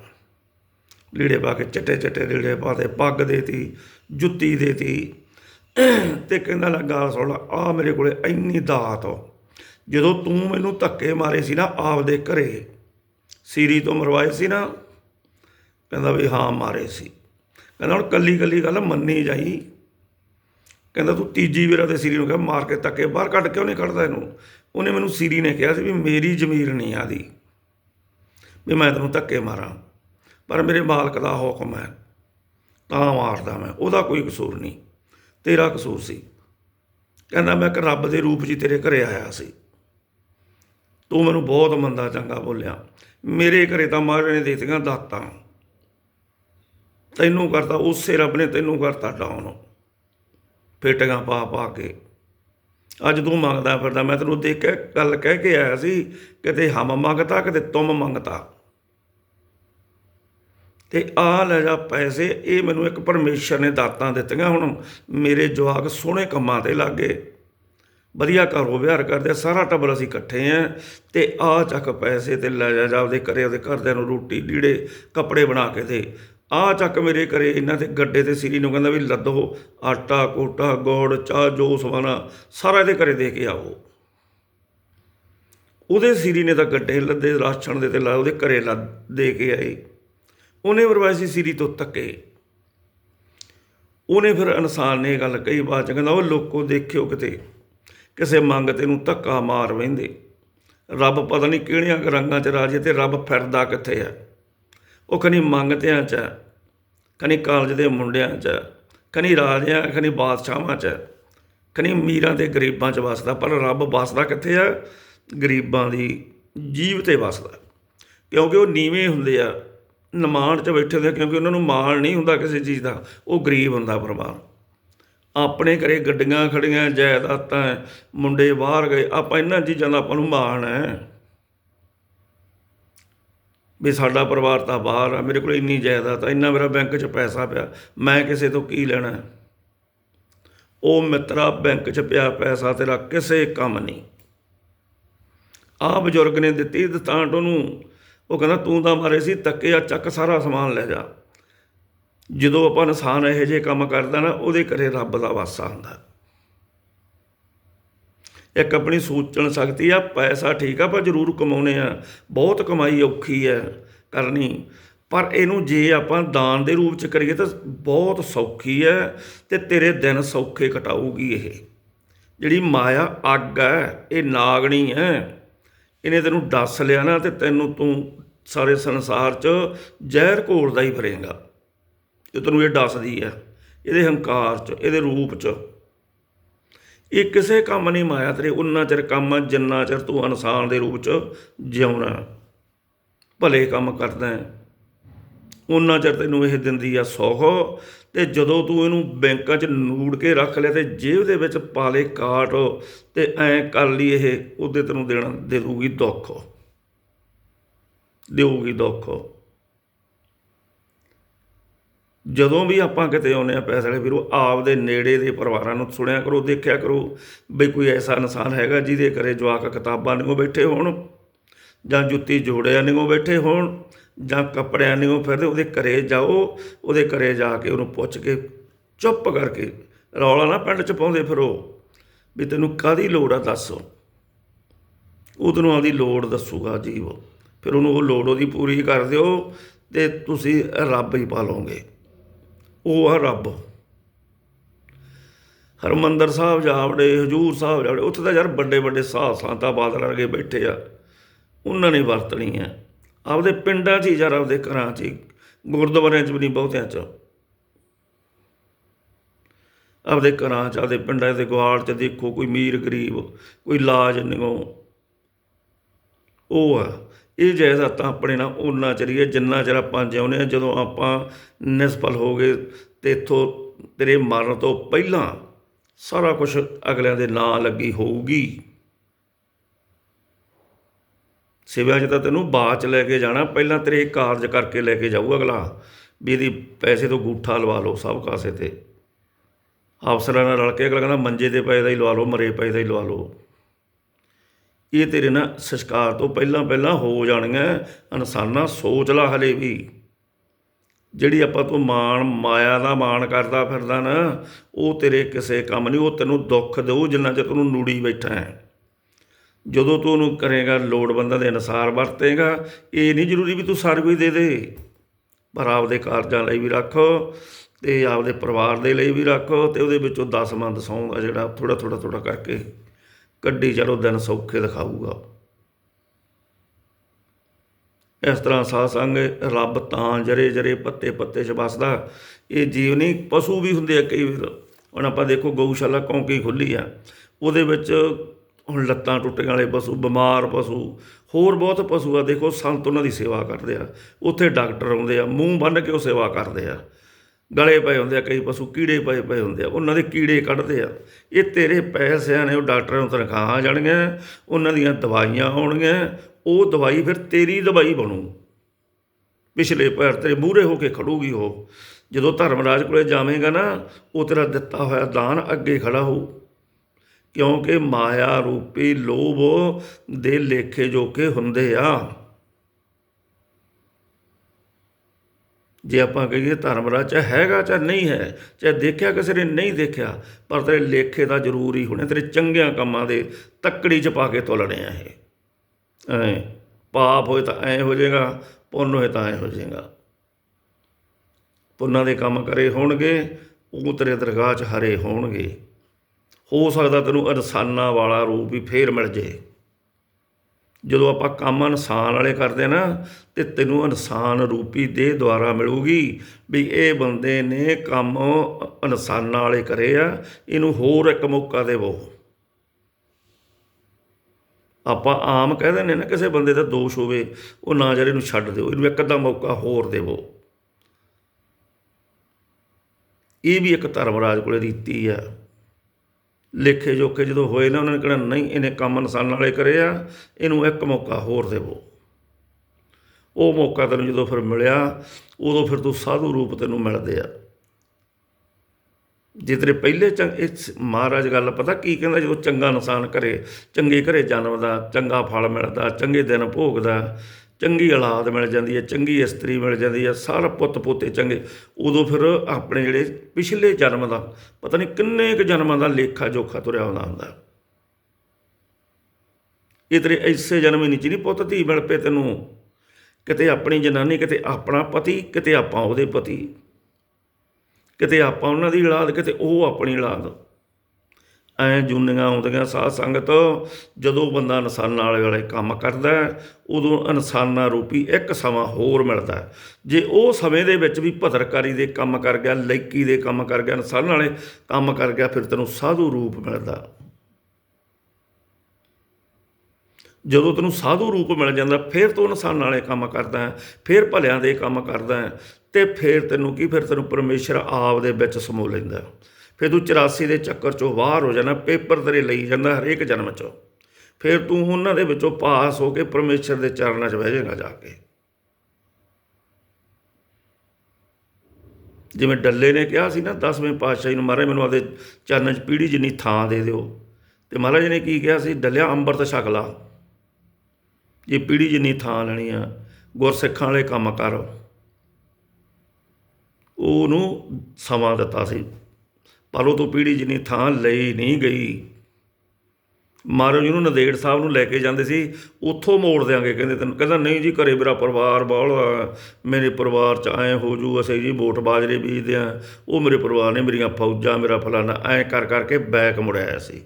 ਲੀੜੇ ਪਾ ਕੇ ਚਿੱਟੇ ਚਿੱਟੇ ਲੀੜੇ ਪਾ ਦੇ ਪੱਗ ਦੇਤੀ, ਜੁੱਤੀ ਦੇਤੀ। ਤੇ ਕਹਿੰਦਾ ਲੱਗਾ ਸੁਣ ਆ ਮੇਰੇ ਕੋਲੇ ਇੰਨੀ ਦਾਤ ਜਦੋਂ ਤੂੰ ਮੈਨੂੰ ਧੱਕੇ ਮਾਰੇ ਸੀ ਨਾ ਆਪਦੇ ਘਰੇ, ਸੀਰੀ ਤੋਂ ਮਰਵਾਏ ਸੀ ਨਾ, ਕਹਿੰਦਾ ਵੀ ਹਾਂ, ਮਾਰੇ ਸੀ। ਕਹਿੰਦਾ ਹੁਣ ਕੱਲੀ ਕੱਲੀ ਗੱਲ ਮੰਨੀ ਜਾਈ। ਕਹਿੰਦਾ ਤੂੰ ਤੀਜੀ ਵਾਰ ਤੇ ਸੀਰੀ ਨੂੰ ਕਿਹਾ, ਮਾਰ ਕੇ ਧੱਕੇ, ਬਾਹਰ ਕੱਢ ਕੇ ਨਹੀਂ ਕੱਢਦਾ ਇਹਨੂੰ? ਉਹਨੇ ਮੈਨੂੰ ਸੀਰੀ ਨੇ ਕਿਹਾ ਸੀ ਵੀ ਮੇਰੀ ਜ਼ਮੀਰ ਨਹੀਂ ਆਦੀ ਵੀ ਮੈਂ ਤੈਨੂੰ ਧੱਕੇ ਮਾਰਾਂ, ਪਰ ਮੇਰੇ ਮਾਲਕ ਦਾ ਹੁਕਮ ਹੈ, ਤਾਂ ਮਾਰਦਾ ਮੈਂ, ਉਹਦਾ ਕੋਈ ਕਸੂਰ ਨਹੀਂ, ਤੇਰਾ ਕਸੂਰ ਸੀ। ਕਹਿੰਦਾ, ਮੈਂ ਇੱਕ ਰੱਬ ਦੇ ਰੂਪ 'ਚ ਤੇਰੇ ਘਰੇ ਆਇਆ ਸੀ। ਤੂੰ ਮੈਨੂੰ ਬਹੁਤ ਮੰਦਾ ਚੰਗਾ ਬੋਲਿਆ, ਮੇਰੇ ਘਰੇ ਤਾਂ ਮਹਾਰਾਜ ਨੇ ਦੇ ਦਿੱਤੀਆਂ ਦਾਤਾਂ। ਤੈਨੂੰ ਕਰਤਾ, ਉਸੇ ਰੱਬ ਨੇ ਤੈਨੂੰ ਕਰਤਾ ਡਾਉਨ ਫੇਟੀਆਂ ਪਾ ਪਾ ਕੇ ਅੱਜ ਤੂੰ ਮੰਗਦਾ ਫਿਰਦਾ। ਮੈਂ ਤੈਨੂੰ ਦੇਖ ਕੇ ਗੱਲ ਕਹਿ ਕੇ ਆਇਆ ਸੀ, ਕਿਤੇ ਹਮ ਮੰਗਤਾ, ਕਿਤੇ ਤੁਮ ਮੰਗਤਾ। ਤੇ ਆ ਲੈ ਜਾ ਪੈਸੇ, ਇਹ ਮੈਨੂੰ ਇੱਕ ਪਰਮੇਸ਼ਰ ਨੇ ਦਾਤਾਂ ਦਿੱਤੀਆਂ ਹੁਣ। ਮੇਰੇ ਜਵਾਕ ਸੋਹਣੇ ਕੰਮਾਂ ਤੇ ਲੱਗੇ। ਵਧੀਆ ਘਰੋਂ ਵਿਹਾਰ ਕਰਦੇ ਸਾਰਾ ਟੱਬਰ ਅਸੀਂ ਇਕੱਠੇ ਆ। ਤੇ ਆ ਚੱਕ ਪੈਸੇ ਤੇ ਲੈ ਜਾ ਜਾ ਉਹਦੇ ਘਰੇ ਉਹਦੇ ਘਰਦਿਆਂ ਨੂੰ ਰੋਟੀ, ਲੀੜੇ, ਕੱਪੜੇ ਬਣਾ ਕੇ ਦੇ। ਆ ਚੱਕ ਮੇਰੇ ਘਰੇ ਇਹਨਾਂ ਤੇ ਗੱਡੇ ਤੇ ਸ੍ਰੀ ਨੂੰ ਕਹਿੰਦਾ ਵੀ ਲੱਦੋ, ਆਟਾ, ਕੋਟਾ, ਗੋੜ, ਚਾਹ ਜੋ ਸਵਾਨਾ ਸਾਰਾ ਇਹਦੇ ਘਰੇ ਦੇ ਕੇ ਆਓ। ਉਹਦੇ ਸ੍ਰੀ ਨੇ ਤਾਂ ਗੱਡੇ ਲੱਦੇ, ਰਾਸ਼ਨ ਦੇ ਤੇ ਲਾ ਉਹਦੇ ਘਰੇ ਲੱਦ, ਦੇ ਕੇ ਆਏ। ਉਹਨੇ ਵਰਵਾਸੀ ਸ੍ਰੀ ਤੋਂ ਤੱਕੇ। ਉਹਨੇ ਫਿਰ ਇਨਸਾਨ ਨੇ ਇਹ ਗੱਲ ਕਈ ਵਾਰ ਚ, ਕਹਿੰਦਾ ਉਹ ਲੋਕੋ ਦੇਖਿਓ ਕਿਤੇ, ਕਿਸੇ ਮੰਗ ਤੈਨੂੰ ਧੱਕਾ ਮਾਰ ਵਹਿੰਦੇ। ਰੱਬ ਪਤਾ ਨਹੀਂ ਕਿਹੜੀਆਂ ਰੰਗਾਂ 'ਚ ਰਾਜੇ ਤੇ ਰੱਬ ਫਿਰਦਾ ਕਿੱਥੇ ਆ। ਉਹ ਕਨੀ ਮੰਗਤਿਆਂ 'ਚ ਹੈ, ਖਨੀ ਕਾਲਜ ਦੇ ਮੁੰਡਿਆਂ 'ਚ ਹੈ, ਖਨੀ ਰਾਜਿਆਂ ਕਨੀ ਬਾਦਸ਼ਾਹਾਂ 'ਚ ਹੈ, ਖਨੀ ਮੀਰਾਂ ਤੇ ਗਰੀਬਾਂ 'ਚ ਵਸਦਾ ਪਰ ਰੱਬ ਵਸਦਾ ਕਿੱਥੇ ਆ? ਗਰੀਬਾਂ ਦੀ ਜੀਵ ਤੇ ਵਸਦਾ। ਕਿਉਂਕਿ ਉਹ ਨੀਵੇਂ ਹੁੰਦੇ ਆ ਨਿਮਾਣ 'ਚ ਬੈਠੇ ਹੁੰਦੇ ਆ ਕਿਉਂਕਿ ਉਹਨਾਂ ਨੂੰ ਮਾਣ ਨਹੀਂ ਹੁੰਦਾ ਕਿਸੇ ਚੀਜ਼ ਦਾ ਉਹ ਗਰੀਬ ਹੁੰਦਾ ਪਰਿਵਾਰ। ਆਪਣੇ ਘਰੇ ਗੱਡੀਆਂ ਖੜੀਆਂ ਜਾਇਦਾਦਾਂ ਮੁੰਡੇ ਬਾਹਰ ਗਏ ਆਪਾਂ ਇਹਨਾਂ ਚੀਜ਼ਾਂ ਦਾ ਆਪਾਂ ਨੂੰ ਮਾਣ ਹੈ। ਵੀ ਸਾਡਾ ਪਰਿਵਾਰ ਤਾਂ ਬਾਹਰ ਆ, ਮੇਰੇ ਕੋਲ ਇੰਨੀ ਜਾਇਦਾਦ ਆ, ਇੰਨਾ ਮੇਰਾ ਬੈਂਕ 'ਚ ਪੈਸਾ ਪਿਆ, ਮੈਂ ਕਿਸੇ ਤੋਂ ਕੀ ਲੈਣਾ? ਉਹ ਮਿੱਤਰਾ ਬੈਂਕ 'ਚ ਪਿਆ ਪੈਸਾ ਤੇਰਾ ਕਿਸੇ ਕੰਮ ਨਹੀਂ। ਆ ਬਜ਼ੁਰਗ ਨੇ ਦਿੱਤੀ ਦਸਤਾਂਟ ਉਹਨੂੰ। ਉਹ ਕਹਿੰਦਾ, ਤੂੰ ਤਾਂ ਮਾਰੇ ਸੀ, ਤੱਕੇ ਆ ਚੱਕ ਸਾਰਾ ਸਮਾਨ ਲੈ ਜਾ। ਜਦੋਂ ਆਪਾਂ ਇਨਸਾਨ ਇਹੋ ਜਿਹੇ ਕੰਮ ਕਰਦਾ ਨਾ, ਉਹਦੇ ਘਰੇ ਰੱਬ ਦਾ ਵਾਸਾ ਹੁੰਦਾ। ਇੱਕ ਆਪਣੀ ਸੋਚਣ ਸ਼ਕਤੀ ਆ, ਪੈਸਾ ਠੀਕ ਆ ਪਰ ਜ਼ਰੂਰ ਕਮਾਉਨੇ ਆ। ਬਹੁਤ ਕਮਾਈ ਔਖੀ ਹੈ ਕਰਨੀ। ਪਰ ਇਹਨੂੰ ਜੇ ਆਪਾਂ ਦਾਨ ਦੇ ਰੂਪ ਚ ਕਰੀਏ ਤਾਂ ਬਹੁਤ ਸੌਖੀ ਹੈ ਤੇ ਤੇਰੇ ਦਿਨ ਸੌਖੇ ਕਟਾਊਗੀ ਇਹ। ਜਿਹੜੀ ਮਾਇਆ ਅੱਗ ਹੈ ਇਹ ਨਾਗਣੀ ਹੈ ਇਹਨੇ ਤੈਨੂੰ ਦੱਸ ਲਿਆ ਨਾ ਤੇ ਤੈਨੂੰ ਤੂੰ ਸਾਰੇ ਸੰਸਾਰ 'ਚ ਜ਼ਹਿਰ ਘੋਲਦਾ ਹੀ ਫਰੇਗਾ। ਜੋ ਤੈਨੂੰ ਇਹ ਦੱਸਦੀ ਹੈ ਇਹਦੇ ਹੰਕਾਰ 'ਚ, ਇਹਦੇ ਰੂਪ 'ਚ। ਇਹ ਕਿਸੇ ਕੰਮ ਨਹੀਂ ਮਾਇਆ ਤੇਰੇ, ਉਨਾ ਚਿਰ ਕੰਮ ਜਿੰਨਾ ਚਿਰ ਤੂੰ ਇਨਸਾਨ ਦੇ ਰੂਪ 'ਚ ਜਿਉਣਾ। ਭਲੇ ਕੰਮ ਕਰਦਾ ਹੈ। ਉਨਾ ਚਿਰ ਤੈਨੂੰ ਇਹ ਦਿੰਦੀ ਆ ਸੌਖ, ਤੇ ਜਦੋਂ ਤੂੰ ਇਹਨੂੰ ਬੈਂਕਾਂ 'ਚ ਨੂੜ ਕੇ ਰੱਖ ਲਿਆ ਤੇ ਜੇਬ ਦੇ ਵਿੱਚ ਪਾ ਲੇ ਕਾਟ ਤੇ ਐ ਕਰ ਲਈ ਇਹ, ਉਹਦੇ ਤੈਨੂੰ ਦੇਣਾ, ਦੇ ਦੂਗੀ ਦੁੱਖ। ਦੇਊਗੀ ਦੁੱਖ। ਜਦੋਂ ਵੀ ਆਪਾਂ ਕਿਤੇ ਆਉਂਦੇ ਆ ਪੈਸੇ ਵਾਲੇ ਵੀਰੋ, ਆਪਦੇ ਨੇੜੇ ਦੇ ਪਰਿਵਾਰਾਂ ਨੂੰ ਸੁਣਿਆ ਕਰੋ, ਦੇਖਿਆ ਕਰੋ ਬਈ ਕੋਈ ਐਸਾ ਇਨਸਾਨ ਹੈਗਾ ਜਿਹਦੇ ਘਰੇ ਜਵਾਕ ਕਿਤਾਬਾਂ ਨਿਗੋ ਬੈਠੇ ਹੋਣ ਜਾਂ ਜੁੱਤੀ ਜੋੜਿਆਂ ਨਿਗੋ ਬੈਠੇ ਹੋਣ ਜਾਂ ਕੱਪੜਿਆਂ ਨਿਗੋ ਫਿਰਦੇ, ਉਹਦੇ ਘਰੇ ਜਾਓ, ਉਹਦੇ ਘਰੇ ਜਾ ਕੇ ਉਹਨੂੰ ਪੁੱਛ ਕੇ ਚੁੱਪ ਕਰਕੇ ਰੌਲਾ ਨਾ ਪਿੰਡ ਚ ਪਾਉਂਦੇ ਫਿਰੋ। ਵੀ ਤੈਨੂੰ ਕਾਦੀ ਲੋੜ ਆ ਦੱਸੋ? ਉਹ ਤੈਨੂੰ ਆਪਦੀ ਲੋੜ ਦੱਸੂਗਾ ਜੀਵ। ਫਿਰ ਉਹਨੂੰ ਉਹ ਲੋੜ ਉਹਦੀ ਪੂਰੀ ਕਰ ਦਿਓ ਤੇ ਤੁਸੀਂ ਰੱਬ ਹੀ ਪਾ ਪਾਲੋਗੇ। ਉਹ ਆ ਰੱਬ। ਹਰਮੰਦਰ ਸਾਹਿਬ ਜਾਵੜੇ ਹਜੂਰ ਸਾਹਿਬ ਜਾਵੜੇ ਉੱਥੇ ਤਾਂ ਯਾਰ ਵੱਡੇ ਵੱਡੇ ਸਾਹ ਸੰਤਾਂ ਬਾਦਲ ਵਰਗੇ ਬੈਠੇ ਆ। ਉਹਨਾਂ ਨੇ ਵਰਤਣੀ ਆ। ਆਪਦੇ ਪਿੰਡਾਂ 'ਚ ਹੀ ਯਾਰ ਆਪਦੇ ਘਰਾਂ 'ਚ ਹੀ, ਗੁਰਦੁਆਰਿਆਂ 'ਚ ਵੀ ਨਹੀਂ, ਬਹੁਤਿਆਂ 'ਚ। ਆਪਦੇ ਘਰਾਂ 'ਚ, ਆਪਦੇ ਪਿੰਡਾਂ ਦੇ ਗੁਆੜ 'ਚ ਦੇਖੋ ਕੋਈ ਮੀਰ ਗਰੀਬ, ਕੋਈ ਲਾਜ ਨਿਗੋ ਉਹ ਆ। ਇਹ ਜਾਇਦਾਦਾਂ ਆਪਣੇ ਨਾਲ ਉਹਨਾਂ ਚਰੀਏ ਜਿੰਨਾ ਚਿਰ ਆਪਾਂ ਜਿਉਂਦੇ ਆ ਜਦੋਂ ਆਪਾਂ ਨਿਸਫਲ ਹੋ ਗਏ ਤੇ ਇੱਥੋਂ ਤੇਰੇ ਮਰਨ ਤੋਂ ਪਹਿਲਾਂ ਸਾਰਾ ਕੁਝ ਅਗਲਿਆਂ ਦੇ ਨਾਂ ਲੱਗੀ ਹੋਊਗੀ। ਸਿਵਿਆਂ 'ਚ ਤਾਂ ਤੈਨੂੰ ਬਾਅਦ 'ਚ ਲੈ ਕੇ ਜਾਣਾ, ਪਹਿਲਾਂ ਤੇਰੇ ਕਾਰਜ ਕਰਕੇ ਲੈ ਕੇ ਜਾਊ ਅਗਲਾ, ਵੀ ਇਹਦੀ ਪੈਸੇ ਤੋਂ ਗੂਠਾ ਲਵਾ ਲਓ ਸਭ ਕਾਸੇ ਤੇ। ਅਫਸਰਾਂ ਨਾਲ ਰਲ ਕੇ ਅਗਲਾ ਕਹਿੰਦਾ, ਮੰਜੇ ਦੇ ਪਏ ਦਾ ਹੀ ਲਵਾ ਲਓ, ਮਰੇ ਪਏ ਦਾ ਹੀ ਲਵਾ ਲਓ। ਇਹ ਤੇਰੇ ਨਾਲ ਸੰਸਕਾਰ ਤੋਂ ਪਹਿਲਾਂ ਪਹਿਲਾਂ ਹੋ ਜਾਣੀਆਂ ਇਨਸਾਨਾਂ ਸੋਚ ਲਾ ਹਲੇ ਵੀ। ਜਿਹੜੀ ਆਪਾਂ ਤੂੰ ਮਾਣ, ਮਾਇਆ ਦਾ ਮਾਣ ਕਰਦਾ ਫਿਰਦਾ ਨਾ, ਉਹ ਤੇਰੇ ਕਿਸੇ ਕੰਮ ਨਹੀਂ, ਉਹ ਤੈਨੂੰ ਦੁੱਖ ਦੇਊ ਜਿੰਨਾ ਚਿਰ ਤੈਨੂੰ ਨੂੜੀ ਬੈਠਾ ਹੈ। ਜਦੋਂ ਤੂੰ ਉਹਨੂੰ ਕਰੇਗਾ, ਲੋੜਵੰਦਾਂ ਦੇ ਅਨੁਸਾਰ ਵਰਤੇਗਾ, ਇਹ ਨਹੀਂ ਜ਼ਰੂਰੀ ਵੀ ਤੂੰ ਸਾਰ ਕੋਈ ਦੇ ਦੇ। ਪਰ ਆਪਦੇ ਕਾਰਜਾਂ ਲਈ ਵੀ ਰੱਖ, ਤੇ ਆਪਦੇ ਪਰਿਵਾਰ ਦੇ ਲਈ ਵੀ ਰੱਖ, ਤੇ ਉਹਦੇ ਵਿੱਚੋਂ 10 ਮੰਦ ਸੌਂ ਜਿਹੜਾ ਥੋੜਾ ਥੋੜਾ ਥੋੜਾ ਕਰਕੇ। ਕੱਢੀ, ਚਲੋ ਦਿਨ ਸੌਖੇ ਦਿਖਾਊਗਾ। ਇਸ ਤਰ੍ਹਾਂ ਸਾਧ ਸੰਗ, ਰੱਬ ਤਾਂ ਜਰੇ ਜਰੇ ਪੱਤੇ ਪੱਤੇ 'ਚ ਵਸਦਾ। ਇਹ ਜੀਵ ਨਹੀਂ, ਪਸ਼ੂ ਵੀ ਹੁੰਦੇ ਆ ਕਈ ਵਾਰ। ਹੁਣ ਆਪਾਂ ਦੇਖੋ, ਗਊਸ਼ਾਲਾ ਕੌਂਕੀ ਖੁੱਲੀ ਆ? ਉਹਦੇ ਵਿੱਚ ਹੁਣ ਲੱਤਾਂ ਟੁੱਟੀਆਂ ਵਾਲੇ ਪਸ਼ੂ, ਬਿਮਾਰ ਪਸ਼ੂ, ਹੋਰ ਬਹੁਤ ਪਸ਼ੂ ਆ। ਦੇਖੋ, ਸੰਤ ਉਹਨਾਂ ਦੀ ਸੇਵਾ ਕਰਦੇ ਆ। ਉੱਥੇ ਡਾਕਟਰ ਆਉਂਦੇ ਆ, ਮੂੰਹ ਬੰਨ੍ਹ ਕੇ ਉਹ ਸੇਵਾ ਕਰਦੇ ਆ। ਗਲੇ ਪਏ ਹੁੰਦੇ ਆ, ਕਈ ਪਸ਼ੂ ਕੀੜੇ ਪਏ ਪਏ ਹੁੰਦੇ ਆ, ਉਹਨਾਂ ਦੇ ਕੀੜੇ ਕੱਢਦੇ ਆ। ਇਹ ਤੇਰੇ ਪੈਸਿਆਂ ਨੇ ਉਹ ਡਾਕਟਰਾਂ ਨੂੰ ਤਨਖਾਹਾਂ ਜਾਣਗੀਆਂ ਉਹਨਾਂ ਦੀਆਂ ਦਵਾਈਆਂ ਹੋਣਗੀਆਂ, ਉਹ ਦਵਾਈ ਫਿਰ ਤੇਰੀ ਦਵਾਈ ਬਣੂ। ਪਿਛਲੇ ਪੈਰ ਤੇਰੇ ਮੂਹਰੇ ਹੋ ਕੇ ਖੜੂਗੀ ਉਹ। ਜਦੋਂ ਧਰਮਰਾਜ ਕੋਲੇ ਜਾਵੇਂਗਾ ਨਾ, ਉਹ ਤੇਰਾ ਦਿੱਤਾ ਹੋਇਆ ਦਾਨ ਅੱਗੇ ਖੜਾ ਹੋਊ ਕਿਉਂਕਿ ਮਾਇਆ ਰੂਪੀ ਲੋਭ ਦੇ ਲੇਖੇ ਜੋ ਜੋਕੇ ਹੁੰਦੇ ਆ। ਜੇ ਆਪਾਂ ਕਹੀਏ ਧਰਮ ਧਰਮਰਾਜ ਚ ਹੈਗਾ ਚਾਹੇ ਨਹੀਂ ਹੈ, ਚਾਹੇ ਦੇਖਿਆ ਕਿਸੇ ਨੇ ਨਹੀਂ ਦੇਖਿਆ, ਪਰ ਤੇਰੇ ਲੇਖੇ ਤਾਂ ਜ਼ਰੂਰ ਹੀ ਹੋਣੇ, ਤੇਰੇ ਚੰਗਿਆਂ ਕੰਮਾਂ ਦੇ ਤੱਕੜੀ ਚ ਪਾ ਕੇ ਤੋਲਣੇ ਆ ਇਹ। ਐ, ਪਾਪ ਹੋਏ ਤਾਂ ਐ ਹੋ ਜਾਏਗਾ, ਪੁੰਨ ਹੋਏ ਤਾਂ ਐ ਹੋ ਜਾਏਗਾ। ਪੁੰਨਾਂ ਦੇ ਕੰਮ ਕਰੇ ਹੋਣਗੇ, ਉਹ ਤੇਰੇ ਦਰਗਾਹ 'ਚ ਹਰੇ ਹੋਣਗੇ। ਹੋ ਸਕਦਾ ਤੈਨੂੰ ਇਨਸਾਨਾਂ ਵਾਲਾ ਰੂਪ ਵੀ ਫੇਰ ਮਿਲ ਜੇ ਜਦੋਂ ਆਪਾਂ ਕੰਮ ਇਨਸਾਨ ਵਾਲੇ ਕਰਦੇ ਆ ਨਾ, ਤੇ ਤੈਨੂੰ ਇਨਸਾਨ ਰੂਪੀ ਦੇਹ ਦੁਆਰਾ ਮਿਲੂਗੀ ਵੀ ਇਹ ਬੰਦੇ ਨੇ ਕੰਮ ਇਨਸਾਨਾਂ ਵਾਲੇ ਕਰੇ ਆ, ਇਹਨੂੰ ਹੋਰ ਇੱਕ ਮੌਕਾ ਦੇਵੋ। ਆਪਾਂ ਆਮ ਕਹਿ ਦਿੰਦੇ ਨਾ, ਕਿਸੇ ਬੰਦੇ ਦਾ ਦੋਸ਼ ਹੋਵੇ, ਉਹ ਨਾ ਜਰੇ ਨੂੰ ਛੱਡ ਦਿਓ, ਇਹਨੂੰ ਇੱਕ ਅੱਧਾ ਮੌਕਾ ਹੋਰ ਦੇਵੋ। ਇਹ ਵੀ ਇੱਕ ਧਰਮਰਾਜ ਕੋਲੇ ਰੀਤੀ ਆ। ਲੇਖੇ ਜੋਖੇ ਜਦੋਂ ਹੋਏ ਨਾ, ਉਹਨਾਂ ਨੇ ਕਹਿਣਾ, ਨਹੀਂ, ਇਹਨੇ ਕੰਮ ਇਨਸਾਨ ਵਾਲੇ ਕਰੇ ਆ, ਇਹਨੂੰ ਇੱਕ ਮੌਕਾ ਹੋਰ ਦੇਵੋ। ਉਹ ਮੌਕਾ ਤੈਨੂੰ ਜਦੋਂ ਫਿਰ ਮਿਲਿਆ, ਉਦੋਂ ਫਿਰ ਤੂੰ ਸਾਧੂ ਰੂਪ ਤੈਨੂੰ ਮਿਲਦੇ ਆ। ਜੇ ਤੇਰੇ ਪਹਿਲੇ ਚੰਗ ਇਸ ਮਹਾਰਾਜ ਗੱਲ ਪਤਾ ਕੀ ਕਹਿੰਦਾ, ਜਦੋਂ ਚੰਗਾ ਇਨਸਾਨ ਕਰੇ, ਚੰਗੇ ਘਰੇ ਜਨਮਦਾ, ਚੰਗਾ ਫਲ ਮਿਲਦਾ, ਚੰਗੇ ਦਿਨ ਭੋਗਦਾ ਚੰਗੀ ਔਲਾਦ ਮਿਲ ਜਾਂਦੀ ਹੈ, ਚੰਗੀ ਇਸਤਰੀ ਮਿਲ ਜਾਂਦੀ ਹੈ, ਸਾਰਾ ਪੁੱਤ ਪੋਤੇ ਚੰਗੇ। ਉਦੋਂ ਫਿਰ ਆਪਣੇ ਜਿਹੜੇ ਪਿਛਲੇ ਜਨਮ ਦਾ, ਪਤਾ ਨਹੀਂ ਕਿੰਨੇ ਕੁ ਜਨਮਾਂ ਦਾ ਲੇਖਾ ਜੋਖਾ ਤੁਰਿਆ ਆਉਂਦਾ ਹੁੰਦਾ। ਇਹ ਤੇਰੇ ਐਸੇ ਜਨਮ ਹੀ ਨਹੀਂ ਨਹੀਂ ਪੁੱਤ ਧੀ ਮਿਲ ਪਏ ਤੈਨੂੰ। ਕਿਤੇ ਆਪਣੀ ਜਨਾਨੀ, ਕਿਤੇ ਆਪਣਾ ਪਤੀ, ਕਿਤੇ ਆਪਾਂ ਉਹਦੇ ਪਤੀ। ਕਿਤੇ ਆਪਾਂ ਉਹਨਾਂ ਦੀ ਔਲਾਦ, ਕਿਤੇ ਉਹ ਆਪਣੀ ਔਲਾਦ। ਐ ਜੁਨੀਆਂ ਆਉਂਦੀਆਂ ਸਾਧ ਸੰਗਤ, ਜਦੋਂ ਬੰਦਾ ਇਨਸਾਨਾਂ ਵਾਲੇ ਵਾਲੇ ਕੰਮ ਕਰਦਾ ਉਦੋਂ ਇਨਸਾਨਾਂ ਰੂਪੀ ਇੱਕ ਸਮਾਂ ਹੋਰ ਮਿਲਦਾ ਜੇ ਉਹ ਸਮੇਂ ਦੇ ਵਿੱਚ ਵੀ ਭਦਰਕਾਰੀ ਦੇ ਕੰਮ ਕਰ ਗਿਆ, ਲੈਕੀ ਦੇ ਕੰਮ ਕਰ ਗਿਆ, ਇਨਸਾਨਾਂ ਵਾਲੇ ਕੰਮ ਕਰ ਗਿਆ, ਫਿਰ ਤੈਨੂੰ ਸਾਧੂ ਰੂਪ ਮਿਲਦਾ। ਜਦੋਂ ਤੈਨੂੰ ਸਾਧੂ ਰੂਪ ਮਿਲ ਜਾਂਦਾ, ਫਿਰ ਤੂੰ ਇਨਸਾਨ ਵਾਲੇ ਕੰਮ ਕਰਦਾ ਹੈ, ਫਿਰ ਭਲਿਆਂ ਦੇ ਕੰਮ ਕਰਦਾ ਹੈ, ਤੇ ਫਿਰ ਤੈਨੂੰ ਕੀ, ਫਿਰ ਤੈਨੂੰ ਪਰਮੇਸ਼ਰ ਆਪ ਦੇ ਵਿੱਚ ਸਮੋ ਲੈਂਦਾ ਫਿਰ ਤੂੰ 84 ਦੇ ਚੱਕਰ ਚੋਂ ਬਾਹਰ ਹੋ ਜਾਣਾ, ਪੇਪਰ ਤੇਰੇ ਲਈ ਜਾਂਦਾ ਹਰੇਕ ਜਨਮ 'ਚੋਂ। ਫਿਰ ਤੂੰ ਉਹਨਾਂ ਦੇ ਵਿੱਚੋਂ ਪਾਸ ਹੋ ਕੇ ਪਰਮੇਸ਼ਰ ਦੇ ਚਰਨਾਂ 'ਚ ਬਹਿ ਜਾਏਗਾ ਜਾ ਕੇ। ਜਿਵੇਂ ਡੱਲੇ ਨੇ ਕਿਹਾ ਸੀ ਨਾ 10ਵੇਂ ਪਾਤਸ਼ਾਹੀ ਨੂੰ, ਮਹਾਰਾਜ ਮੈਨੂੰ ਆਪਦੇ ਚਰਨਾਂ 'ਚ ਪੀੜੀ ਜਿੰਨੀ ਥਾਂ ਦੇ ਦਿਓ। ਤੇ ਮਹਾਰਾਜ ਨੇ ਕੀ ਕਿਹਾ ਸੀ? ਡੱਲਿਆ ਅੰਮ੍ਰਿਤ ਛਕਲਾ ਜੇ ਪੀੜੀ ਜਿੰਨੀ ਥਾਂ ਲੈਣੀ ਆ, ਗੁਰਸਿੱਖਾਂ ਵਾਲੇ ਕੰਮ ਕਰ। ਉਹਨੂੰ ਸਮਾਂ ਦਿੱਤਾ ਸੀ। ਪਰ ਉਹ ਤੋਂ ਪੀੜੀ ਜਿੰਨੀ ਥਾਂ ਲਈ ਨਹੀਂ ਗਈ। ਮਾਰੋ ਜਿਹਨੂੰ ਨਦੇੜ ਸਾਹਿਬ ਨੂੰ ਲੈ ਕੇ ਜਾਂਦੇ ਸੀ, ਉੱਥੋਂ ਮੋੜ ਦਿਆਂਗੇ, ਕਹਿੰਦੇ ਤੈਨੂੰ, ਕਹਿੰਦਾ ਨਹੀਂ ਜੀ ਘਰੇ ਮੇਰਾ ਪਰਿਵਾਰ ਬਾਹਲਾ ਮੇਰੇ ਪਰਿਵਾਰ ਚ ਐ ਹੋ ਜੂ, ਅਸੀਂ ਜੀ ਵੋਟ ਬਾਜਰੇ ਬੀਜਦੇ ਆ, ਉਹ ਮੇਰੇ ਪਰਿਵਾਰ ਨੇ ਮੇਰੀਆਂ ਫੌਜਾਂ, ਮੇਰਾ ਫਲਾਣਾ ਐ ਕਰ ਕਰਕੇ ਬੈਕ ਮੁੜਿਆ ਸੀ।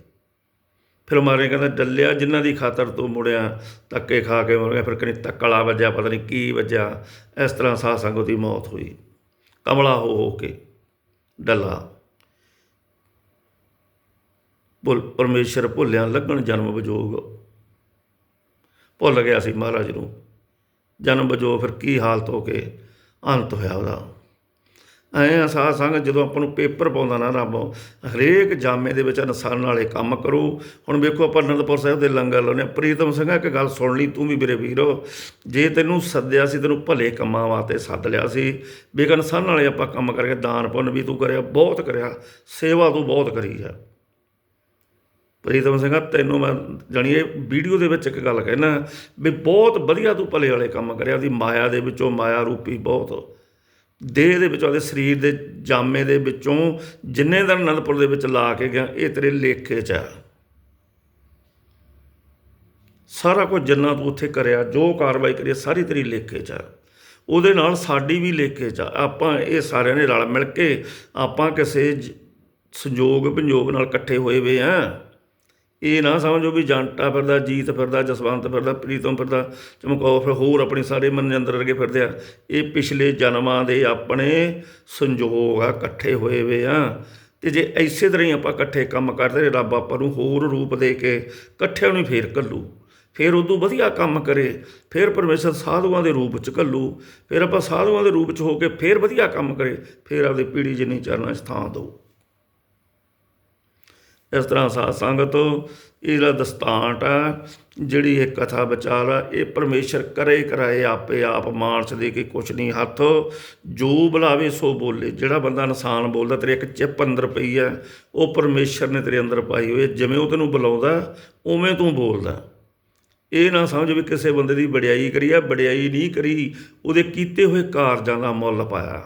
ਫਿਰ ਮਾਰੇ ਕਹਿੰਦਾ ਡੱਲਿਆ ਜਿਨ੍ਹਾਂ ਦੀ ਖਾਤਰ ਤੋਂ ਮੁੜਿਆ, ਧੱਕੇ ਖਾ ਕੇ ਮੁੜ ਗਿਆ, ਫਿਰ ਕਨੀ ਤੱਕਲਾ ਵੱਜਿਆ, ਪਤਾ ਨਹੀਂ ਕੀ ਵੱਜਿਆ, ਇਸ ਤਰ੍ਹਾਂ ਸਾਧ ਸੰਗਤ ਦੀ ਮੌਤ ਹੋਈ। ਕਮਲਾ ਹੋ ਹੋ ਕੇ ਡੱਲਾ। ਭੁੱਲ ਪਰਮੇਸ਼ਰ ਭੁੱਲਿਆ ਲੱਗਣ ਜਨਮ ਬਜੋਗ। ਭੁੱਲ ਗਿਆ ਸੀ ਮਹਾਰਾਜ ਨੂੰ। ਜਨਮ ਵਿਜੋਗ ਫਿਰ ਕੀ ਹਾਲਤ ਹੋ ਕੇ ਅੰਤ ਹੋਇਆ ਉਹਦਾ। ਐਂ ਸਾਧ ਸੰਗ ਜਦੋਂ ਆਪਾਂ ਨੂੰ ਪੇਪਰ ਪਾਉਂਦਾ ਨਾ ਰੱਬ, ਹਰੇਕ ਜਾਮੇ ਦੇ ਵਿੱਚ ਇਨਸਾਨ ਵਾਲੇ ਕੰਮ ਕਰੋ। ਹੁਣ ਵੇਖੋ ਆਪਾਂ ਅਨੰਦਪੁਰ ਸਾਹਿਬ ਦੇ ਲੰਗਰ ਲਾਉਂਦੇ ਹਾਂ। ਪ੍ਰੀਤਮ ਸਿੰਘਾ, ਇੱਕ ਗੱਲ ਸੁਣ ਲਈ, ਤੂੰ ਵੀ ਮੇਰੇ ਵੀਰੋ। ਜੇ ਤੈਨੂੰ ਸੱਦਿਆ ਸੀ, ਤੈਨੂੰ ਭਲੇ ਕੰਮਾਂ ਵਾਸਤੇ ਸੱਦ ਲਿਆ ਸੀ। ਬੇਕ ਇਨਸਾਨ ਵਾਲੇ ਆਪਾਂ ਕੰਮ ਕਰਕੇ ਦਾਨ ਪੁੰਨ ਵੀ ਤੂੰ ਕਰਿਆ, ਬਹੁਤ ਕਰਿਆ। ਸੇਵਾ ਤੂੰ ਬਹੁਤ ਕਰੀ ਹੈ ਪ੍ਰੀਤਮ ਸਿੰਘਾ, ਤੈਨੂੰ ਮੈਂ ਜਾਣੀ ਇਹ ਵੀਡੀਓ ਦੇ ਵਿੱਚ ਇੱਕ ਗੱਲ ਕਹਿਣਾ ਵੀ ਬਹੁਤ ਵਧੀਆ ਤੂੰ ਭਲੇ ਵਾਲੇ ਕੰਮ ਕਰਿਆ, ਉਹਦੀ ਮਾਇਆ ਦੇ ਵਿੱਚੋਂ ਮਾਇਆ ਰੂਪੀ ਬਹੁਤ। ਦੇਹ ਦੇ ਵਿੱਚੋਂ, ਉਹਦੇ ਸਰੀਰ ਦੇ ਜਾਮੇ ਦੇ ਵਿੱਚੋਂ ਜਿੰਨੇ ਦਿਨ ਅਨੰਦਪੁਰ ਦੇ ਵਿੱਚ ਲਾ ਕੇ ਗਿਆ, ਇਹ ਤੇਰੇ ਲੇਖੇ 'ਚ ਆ। ਸਾਰਾ ਕੁਝ ਜਿੰਨਾ ਤੂੰ ਉੱਥੇ ਕਰਿਆ, ਜੋ ਕਾਰਵਾਈ ਕਰੀ, ਸਾਰੀ ਤੇਰੀ ਲੇਖੇ 'ਚ ਆ। ਉਹਦੇ ਨਾਲ ਸਾਡੀ ਵੀ ਲੇਖੇ 'ਚ ਆ। ਆਪਾਂ ਇਹ ਸਾਰਿਆਂ ਨੇ ਰਲ ਮਿਲ ਕੇ ਆਪਾਂ ਕਿਸੇ ਸੰਯੋਗ ਸੰਜੋਗ ਨਾਲ ਇਕੱਠੇ ਹੋਏ ਵੇ ਆ। ਇਹ ਨਾ ਸਮਝੋ ਵੀ ਜੰਟਾ ਫਿਰਦਾ ਜੀਤ ਫਿਰਦਾ ਜਸਵੰਤ ਫਿਰਦਾ ਪ੍ਰੀਤਮ ਫਿਰਦਾ ਚਮਕੌਰ ਫਿਰ ਹੋਰ ਆਪਣੇ ਸਾਰੇ ਮਨਜੰਦਰ ਵਰਗੇ ਫਿਰਦੇ ਆ। ਇਹ ਪਿਛਲੇ ਜਨਮਾਂ ਦੇ ਆਪਣੇ ਸੰਜੋਗ ਆ ਇਕੱਠੇ ਹੋਏ ਵੇ ਆ। ਤੇ ਜੇ ਐਸੇ ਤਰ੍ਹਾਂ ਹੀ ਆਪਾਂ ਇਕੱਠੇ ਕੰਮ ਕਰਦੇ ਰਹੇ, ਰੱਬ ਆਪਾਂ ਨੂੰ ਹੋਰ ਰੂਪ ਦੇ ਕੇ ਇਕੱਠਿਆਂ ਨੂੰ ਹੀ ਫੇਰ ਘੱਲੂ। ਫਿਰ ਉਦੋਂ ਵਧੀਆ ਕੰਮ ਕਰੇ ਫਿਰ ਪਰਮੇਸ਼ਰ ਸਾਧੂਆਂ ਦੇ ਰੂਪ ਚ ਘੱਲੂ। ਫਿਰ ਆਪਾਂ ਸਾਧੂਆਂ ਦੇ ਰੂਪ ਚ ਹੋ ਕੇ ਫਿਰ ਵਧੀਆ ਕੰਮ ਕਰੇ ਫਿਰ ਆਪਦੀ ਪੀੜੀ ਜਿੰਨੀ ਚਰਨਾਂ 'ਚ ਥਾਂ ਦਿਓ ਇਸ ਤਰ੍ਹਾਂ ਸਾਧ ਸੰਗਤ, ਇਹਦਾ ਦਸਤਾਂਟ ਆ ਜਿਹੜੀ ਇਹ ਕਥਾ ਵਿਚਾਰ ਆ ਇਹ ਪਰਮੇਸ਼ਰ ਕਰੇ ਕਰਾਏ ਆਪੇ ਆਪ ਮਾਨਸ ਦੇ ਕੇ ਕੁਛ ਨਹੀਂ ਹੱਥ, ਜੋ ਬੁਲਾਵੇ ਸੋ ਬੋਲੇ। ਜਿਹੜਾ ਬੰਦਾ ਇਨਸਾਨ ਬੋਲਦਾ, ਤੇਰੇ ਇੱਕ ਚਿੱਪ ਅੰਦਰ ਪਈ ਆ ਉਹ ਪਰਮੇਸ਼ਰ ਨੇ ਤੇਰੇ ਅੰਦਰ ਪਾਈ ਹੋਈ ਜਿਵੇਂ ਉਹ ਤੈਨੂੰ ਬੁਲਾਉਂਦਾ, ਉਵੇਂ ਤੂੰ ਬੋਲਦਾ। ਇਹ ਨਾ ਸਮਝ ਵੀ ਕਿਸੇ ਬੰਦੇ ਦੀ ਵਡਿਆਈ ਕਰੀ ਆ ਬੜਿਆਈ ਨਹੀਂ ਕਰੀ, ਉਹਦੇ ਕੀਤੇ ਹੋਏ ਕਾਰਜਾਂ ਦਾ ਮੁੱਲ ਪਾਇਆ।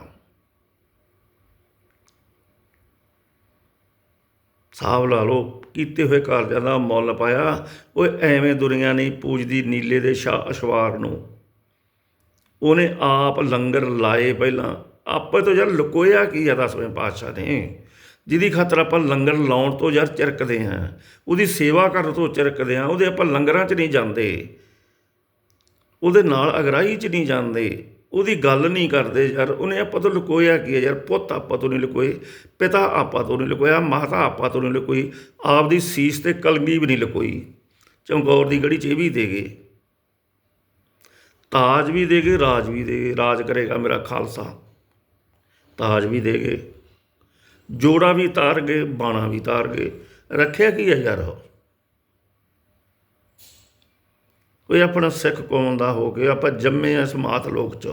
ਸਾਹਬ ਲਾ ਲਓ। ਕੀਤੇ ਹੋਏ ਕਾਰਜਾਂ ਦਾ ਮੁੱਲ ਪਾਇਆ। ਉਹ ਐਵੇਂ ਦੁਨੀਆ ਨਹੀਂ ਪੂਜਦੀ ਨੀਲੇ ਦੇ ਸ਼ਾ, ਅਸ਼ਵਾਰ ਨੂੰ। ਉਹਨੇ ਆਪ ਲੰਗਰ ਲਾਏ ਪਹਿਲਾਂ। ਆਪੇ ਤੋਂ ਯਾਰ ਲੁਕੋਇਆ ਕੀ ਆ ਦਸਵੇਂ ਪਾਤਸ਼ਾਹ ਨੇ? ਜਿਹਦੀ ਖਾਤਰ ਆਪਾਂ ਲੰਗਰ ਲਾਉਣ ਤੋਂ ਯਾਰ ਚਿਰਕਦੇ ਹਾਂ। ਉਹਦੀ ਸੇਵਾ ਕਰਨ ਤੋਂ ਚਿਰਕਦੇ ਹਾਂ। ਉਹਦੇ ਆਪਾਂ ਲੰਗਰਾਂ 'ਚ ਨਹੀਂ ਜਾਂਦੇ। ਉਹਦੇ ਨਾਲ ਅਗਰਾਈ 'ਚ ਨਹੀਂ ਜਾਂਦੇ। ਉਹਦੀ ਗੱਲ ਨਹੀਂ ਕਰਦੇ ਯਾਰ, ਉਹਨੇ ਆਪਾਂ ਤੋਂ ਲੁਕੋਇਆ ਕੀ ਹੈ ਯਾਰ? ਪੁੱਤ ਆਪਾਂ ਤੋਂ ਨਹੀਂ ਲੁਕੋਏ, ਪਿਤਾ ਆਪਾਂ ਤੋਂ ਨਹੀਂ ਲੁਕੋਇਆ, ਮਾਤਾ ਆਪਾਂ ਤੋਂ ਨਹੀਂ ਲੁਕੋਈ ਆਪ ਦੀ ਸੀਸ ਤੇ ਕਲਗੀ ਵੀ ਨਹੀਂ ਲੁਕੋਈ। ਚਮਕੌਰ ਦੀ ਗੜੀ 'ਚ ਇਹ ਵੀ ਦੇ ਗਏ। ਤਾਜ ਵੀ ਦੇ ਗਏ, ਰਾਜ ਵੀ ਦੇ ਗਏ। ਰਾਜ ਕਰੇਗਾ ਮੇਰਾ ਖਾਲਸਾ। ਤਾਜ ਵੀ ਦੇ ਗਏ। ਜੋੜਾ ਵੀ ਤਾਰ ਗਏ, ਬਾਣਾ ਵੀ ਤਾਰ ਗਏ। ਰੱਖਿਆ ਕੀ ਹੈ ਯਾਰ ਉਹ? ਕੋਈ ਆਪਣਾ ਸਿੱਖ ਕੌਮ ਦਾ ਹੋ ਕੇ ਆਪਾਂ ਜੰਮੇ ਆ ਸਮਾਤ ਲੋਕ ਚ।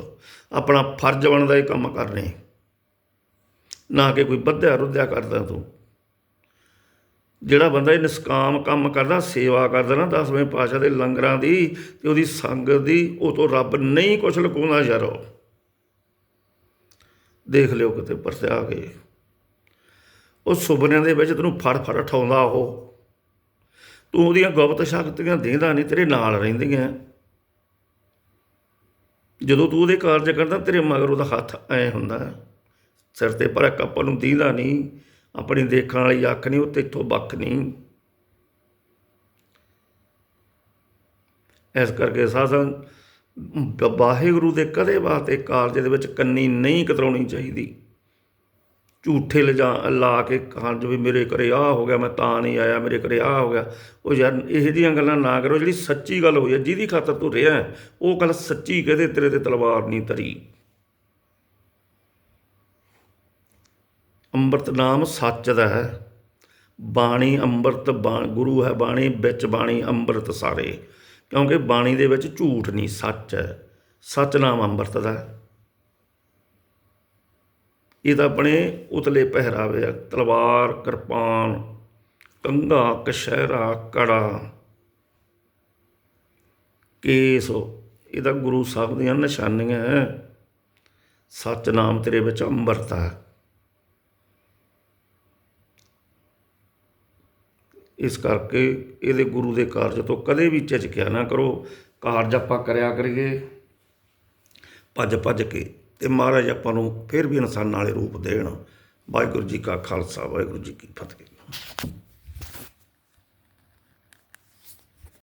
ਆਪਣਾ ਫਰਜ਼ ਬਣਦਾ ਇਹ ਕੰਮ ਕਰਨੇ। ਨਾ ਕਿ ਕੋਈ ਬੱਧਿਆ ਰੁੱਧਿਆ ਕਰਦਾ ਤੂੰ। ਜਿਹੜਾ ਬੰਦਾ ਇਹ ਨਿਸਕਾਮ ਕੰਮ ਕਰਦਾ, ਸੇਵਾ ਕਰਦਾ ਨਾ ਦਸਵੇਂ ਪਾਸ਼ਾ ਦੇ ਲੰਗਰਾਂ ਦੀ ਤੇ ਉਹਦੀ ਸੰਗਤ ਦੀ, ਉਹ ਤੋਂ ਰੱਬ ਨਹੀਂ ਕੁਛ ਲੁਕਾਉਂਦਾ ਯਾਰ। ਉਹ ਦੇਖ ਲਿਓ ਕਿਤੇ ਪਰਸਿਆ ਕੇ। ਉਹ ਸੁਪਨਿਆਂ ਦੇ ਵਿੱਚ ਤੈਨੂੰ ਫੜ ਫੜ ਉਠਾਉਂਦਾ ਉਹ। ਤੂੰ ਉਹਦੀਆਂ ਗੁਪਤ ਸ਼ਕਤੀਆਂ ਦੇਂਦਾ ਨਹੀਂ, ਤੇਰੇ ਨਾਲ ਰਹਿੰਦੀਆਂ। ਜਦੋਂ ਤੂੰ ਉਹਦੇ ਕਾਰਜ ਕਰਦਾ, ਤੇਰੇ ਮਗਰ ਉਹਦਾ ਹੱਥ ਐ ਹੁੰਦਾ। ਸਿਰ ਤੇ ਪਰ ਇੱਕ ਆਪਾਂ ਨੂੰ ਦੀਂਦਾ ਨਹੀਂ, ਆਪਣੀ ਦੇਖਣ ਵਾਲੀ ਅੱਖ ਨਹੀਂ, ਉਹ ਤੇਥੋਂ ਵੱਖ ਨਹੀਂ। ਇਸ ਕਰਕੇ ਸਾਸਨ ਵਾਹਿਗੁਰੂ ਦੇ ਕਦੇ ਵਾਸਤੇ ਕਾਰਜ ਦੇ ਵਿੱਚ ਕੰਨੀ ਨਹੀਂ ਕਤਰਾਉਣੀ ਚਾਹੀਦੀ। ਝੂਠੇ ਲਿਜਾ ਲਾ ਕੇ ਕਹਾਂ ਵੀ ਮੇਰੇ ਘਰੇ ਆਹ ਹੋ ਗਿਆ, ਮੈਂ ਤਾਂ ਨਹੀਂ ਆਇਆ, ਮੇਰੇ ਘਰੇ ਆਹ ਹੋ ਗਿਆ। ਉਹ ਯਾਰ ਇਹ ਜਿਹੀਆਂ ਗੱਲਾਂ ਨਾ ਕਰੋ, ਜਿਹੜੀ ਸੱਚੀ ਗੱਲ ਹੋਈ ਹੈ, ਜਿਹਦੀ ਖਾਤਰ ਤੂੰ ਰਿਹਾ ਉਹ ਗੱਲ ਸੱਚੀ ਕਹਦੇ, ਤੇਰੇ ਤੇ ਤਲਵਾਰ ਨਹੀਂ ਤਰੀ ਅੰਮ੍ਰਿਤ ਨਾਮ ਸੱਚ ਦਾ ਹੈ। ਬਾਣੀ ਅੰਮ੍ਰਿਤ ਬਾ- ਗੁਰੂ ਹੈ ਬਾਣੀ, ਵਿੱਚ ਬਾਣੀ ਅੰਮ੍ਰਿਤ ਸਾਰੇ। ਕਿਉਂਕਿ ਬਾਣੀ ਦੇ ਵਿੱਚ ਝੂਠ ਨਹੀਂ, ਸੱਚ ਹੈ। ਸੱਚ ਨਾਮ ਅੰਮ੍ਰਿਤ ਦਾ ਹੈ। ਇਹ ਤਾਂ ਆਪਣੇ ਉਤਲੇ ਪਹਿਰਾਵੇ ਆ, ਤਲਵਾਰ, ਕਿਰਪਾਨ, ਕੰਘਾ, ਕਸ਼ਹਿਰਾ, ਕੜਾ, ਕੇਸ ਇਹਦਾ ਗੁਰੂ ਸਾਹਿਬ ਦੀਆਂ ਨਿਸ਼ਾਨੀਆਂ ਹੈ ਸੱਚ ਨਾਮ ਤੇਰੇ ਵਿੱਚ ਅੰਮ੍ਰਿਤ ਹੈ ਇਸ ਕਰਕੇ ਇਹਦੇ ਗੁਰੂ ਦੇ ਕਾਰਜ ਤੋਂ ਕਦੇ ਵੀ ਝਿਜਕਿਆ ਨਾ ਕਰੋ। ਕਾਰਜ ਆਪਾਂ ਕਰਿਆ ਕਰੀਏ। ਭੱਜ ਭੱਜ ਕੇ ਤੇ ਮਹਾਰਾਜ ਆਪਾਂ ਨੂੰ ਫਿਰ ਵੀ ਇਨਸਾਨਾਂ ਵਾਲੇ ਰੂਪ ਦੇਣ। ਵਾਹਿਗੁਰੂ ਜੀ ਕਾ ਖਾਲਸਾ, ਵਾਹਿਗੁਰੂ ਜੀ ਕੀ ਫਤਿਹ।